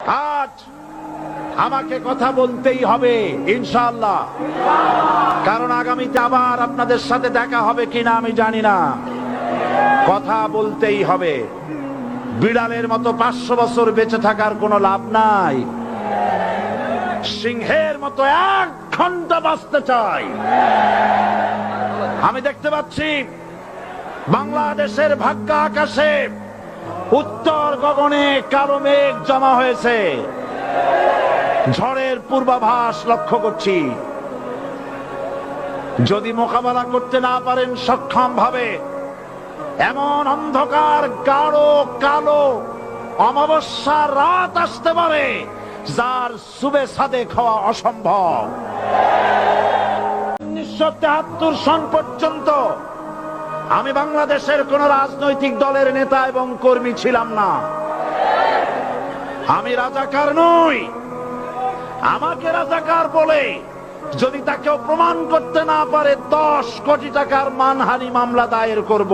আজ আমাকে কথা বলতেই হবে ইনশাল্লাহ কারণ আগামীতে আবার আপনাদের সাথে দেখা হবে কিনা আমি জানি না। কথা বলতেই হবে। বিড়ালের মতো পাঁচশো বছর বেঁচে থাকার কোনো লাভ নাই। সিংহের মতো এক ঘণ্টা বাঁচতে চাই। আমি দেখতে পাচ্ছি বাংলাদেশের ভাগ্য আকাশে উত্তর গগনে কালো মেঘ জমা হয়েছে। ঝড়ের পূর্বাভাস লক্ষ্য করছি। যদি মোকাবেলা করতে না পারেন সক্ষম ভাবে এমন অন্ধকার, গাঢ়, কালো, অমাবস্যার রাত আসতে পারে, যার সুবে সাদে খাওয়া অসম্ভব। উনিশশো তেহাত্তর সন পর্যন্ত আমি বাংলাদেশের কোন রাজনৈতিক দলের নেতা এবং কর্মী ছিলাম না। আমি রাজাকার নই। আমাকে রাজাকার বলে যদি তাকে প্রমাণ করতে না পারে, দশ কোটি টাকার মানহানি মামলা দায়ের করব।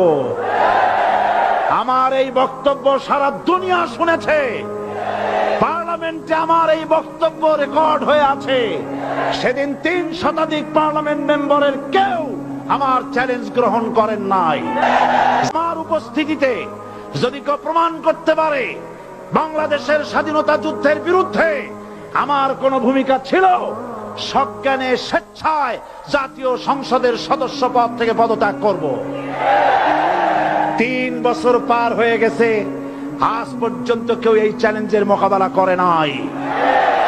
আমার এই বক্তব্য সারা দুনিয়া শুনেছে। পার্লামেন্টে আমার এই বক্তব্য রেকর্ড হয়ে আছে। সেদিন তিন শতাধিক পার্লামেন্ট মেম্বারের কেউ আমার চ্যালেঞ্জ গ্রহণ করেন নাই। আমার উপস্থিতিতে যদি কেউ প্রমাণ করতে পারে, বাংলাদেশের স্বাধীনতা যুদ্ধের বিরুদ্ধে আমার কোনো ভূমিকা ছিল, সজ্ঞানে স্বেচ্ছায় জাতীয় সংসদের সদস্য পদ থেকে পদত্যাগ করব। তিন বছর পার হয়ে গেছে, আজ পর্যন্ত কেউ এই চ্যালেঞ্জের মোকাবেলা করে নাই।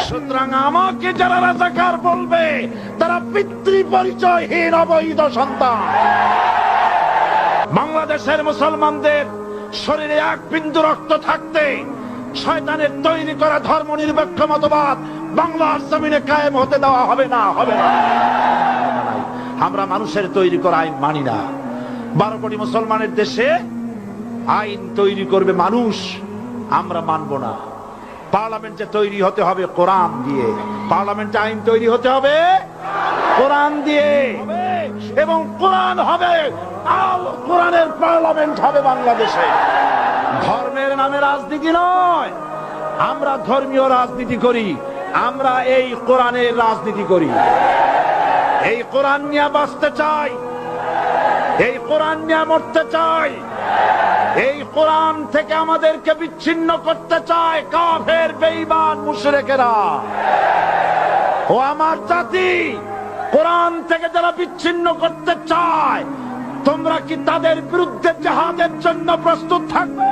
সুতরাং আমাকে যারা রাজাকার বলবে তারা পিতৃ পরিচয়হীন অবৈধ সন্তান। বাংলাদেশের মুসলমানদের শরীরে এক বিন্দু রক্ত থাকতে শয়তানের তৈরি করা ধর্ম নিরপেক্ষ মতবাদ বাংলার জমিনে কায়েম হতে দেওয়া হবে না হবে না। আমরা মানুষের তৈরি করা আইন মানি না। বারো কোটি মুসলমানের দেশে আইন তৈরি করবে মানুষ, আমরা মানব না। পার্লামেন্টে তৈরি হতে হবে কোরআন দিয়ে। পার্লামেন্টে আইন তৈরি হতে হবে কোরআন দিয়ে। এবং কোরআন হবে আল কোরআনের পার্লামেন্ট হবে বাংলাদেশে। ধর্মের নামে রাজনীতি নয়। আমরা ধর্মীয় রাজনীতি করি, আমরা এই কোরআনের রাজনীতি করি। এই কোরআন নিয়ে বাঁচতে চাই, এই কোরআন নিয়ে মরতে চাই, এই কোরআন থেকে আমাদেরকে বিচ্ছিন্ন করতে চায় কাফের, বেঈমান, মুশরিকেরা। ও আমার জাতি কোরআন থেকে যারা বিচ্ছিন্ন করতে চায়, তোমরা কি তাদের বিরুদ্ধে জাহাদের জন্য প্রস্তুত থাকবে?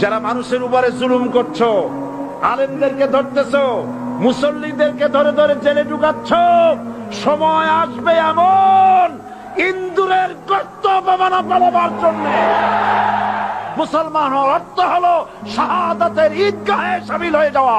যারা মানুষের উপরে জুলুম করছ, আলেমদেরকে ধরতেছো, মুসল্লিদেরকে ধরে ধরে জেলে ঢুকাচ্ছ, সময় আসবে এমন ইন্দুরের কর্তব্য মানা পালাবার জন্য। মুসলমান অর্থ হলো শাহাদাতের ঈদগাহে সামিল হয়ে যাওয়া।